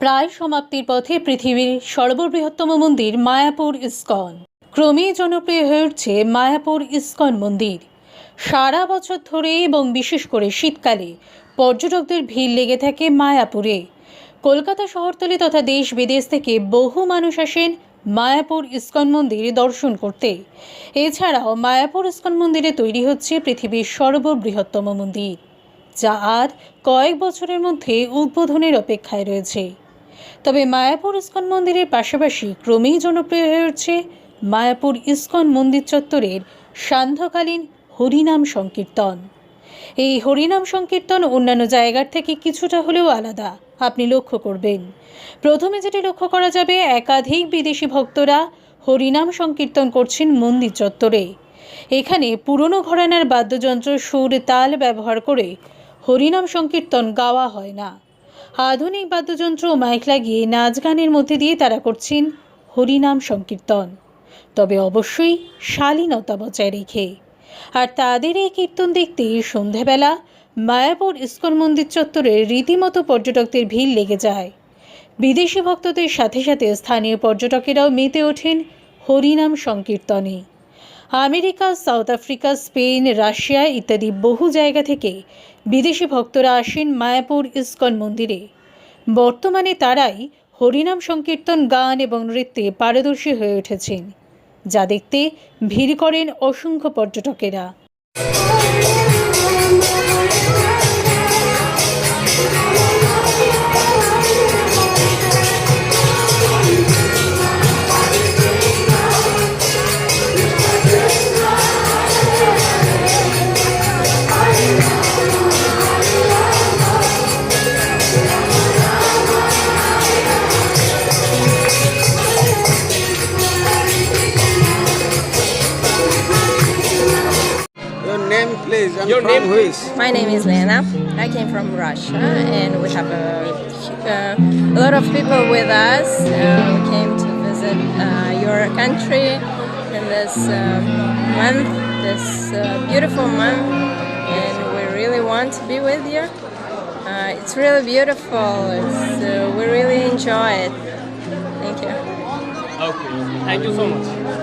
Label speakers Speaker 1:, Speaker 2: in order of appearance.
Speaker 1: প্রায় সমাপ্তির পথে পৃথিবীর সর্ববৃহত্তম মন্দির মায়াপুর ইস্কন। ক্রমেই জনপ্রিয় হয়ে উঠছে মায়াপুর ইস্কন মন্দির। সারা বছর ধরে এবং বিশেষ করে শীতকালে পর্যটকদের ভিড় লেগে থাকে মায়াপুরে। কলকাতা শহরতলি তথা দেশ বিদেশ থেকে বহু মানুষ আসেন মায়াপুর ইস্কন মন্দির দর্শন করতে। এছাড়াও মায়াপুর ইস্কন মন্দিরে তৈরি হচ্ছে পৃথিবীর সর্ববৃহত্তম মন্দির, যা আর কয়েক বছরের মধ্যে উদ্বোধনের অপেক্ষায় রয়েছে। তবে মায়াপুর ইস্কন মন্দিরের পাশাপাশি ক্রমেই জনপ্রিয় হয়ে উঠছে মায়াপুর ইস্কন মন্দির চত্বরের সান্ধ্যকালীন হরিনাম সংকীর্তন। এই হরিনাম সংকীর্তন অন্যান্য জায়গার থেকে কিছুটা হলেও আলাদা। আপনি লক্ষ্য করবেন। প্রথমে যেটি লক্ষ্য করা যাবে, একাধিক বিদেশি ভক্তরা হরিনাম সংকীর্তন করছেন মন্দির চত্বরে। এখানে পুরনো ঘরানার বাদ্যযন্ত্র, সুর, তাল ব্যবহার করে হরিনাম সংকীর্তন গাওয়া হয় না। আধুনিক বাদ্যযন্ত্র মাইক লাগিয়ে নাচ গানের মধ্যে দিয়ে তারা করছেন হরিনাম সংকীর্তন। তবে অবশ্যই শালীনতা বজায় রেখে। আর তাদের এই কীর্তন দেখতে সন্ধেবেলা মায়াপুর ইস্কন মন্দির চত্বরে রীতিমতো পর্যটকদের ভিড় লেগে যায়। বিদেশি ভক্তদের সাথে সাথে স্থানীয় পর্যটকেরাও মেতে ওঠেন হরিনাম সংকীর্তনে। America, South Africa, Spain, Russia ইত্যাদি বহু জায়গা থেকে বিদেশি ভক্তরা আসেন মায়াপুর ইস্কন মন্দিরে। বর্তমানে তারাই হরিনাম সংকীর্তন, গান এবং নৃত্যে পারদর্শী হয়ে উঠেছেন, যা দেখতে ভিড় করেন অসংখ্য পর্যটকেরা।
Speaker 2: Please, and
Speaker 3: Your
Speaker 2: from
Speaker 3: name,
Speaker 2: which?
Speaker 4: My name is Lena. I came from Russia, and we have a, uh, a lot of people with us. Uh, we came to visit uh, your country in this uh, month, this uh, beautiful month, and we really want to be with you. Uh, it's really beautiful. It's, uh, we really enjoy it. Thank you.
Speaker 3: Okay. Thank you so much.